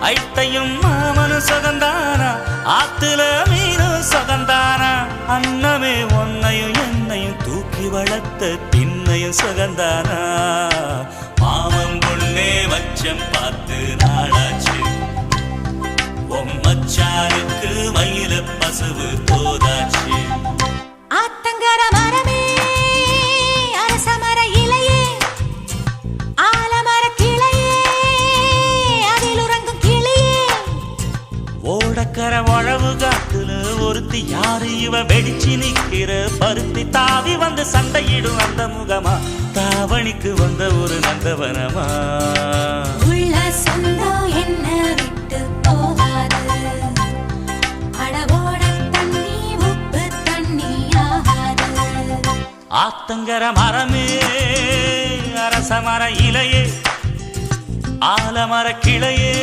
ஐட்டையும் மாமனும் சுகந்தானா? ஆத்துல மீனும் சுகந்தானா? அன்னமே ஒன்னையும் என்னையும் தூக்கி வளர்த்த திண்ணையும் சுகந்தானா? மாமன் பொண்ணே வச்சம் பார்த்து நாளாச்சு. மச்சானுக்கு மயில பசுவு ஓடக்கர உழவு காத்துல ஒருத்தி யாரு? இவ வெடிச்சு நிக்கிற பருத்தி தாவி வந்து சண்டையிடும் அந்த முகமா? தாவணிக்கு வந்த ஒரு நந்தவனமா? உள்ள சொந்தம் என்ன விட்டு போகாது. ஆத்தங்கர மரமே அரச மர இலையே ஆலமர கிளையே.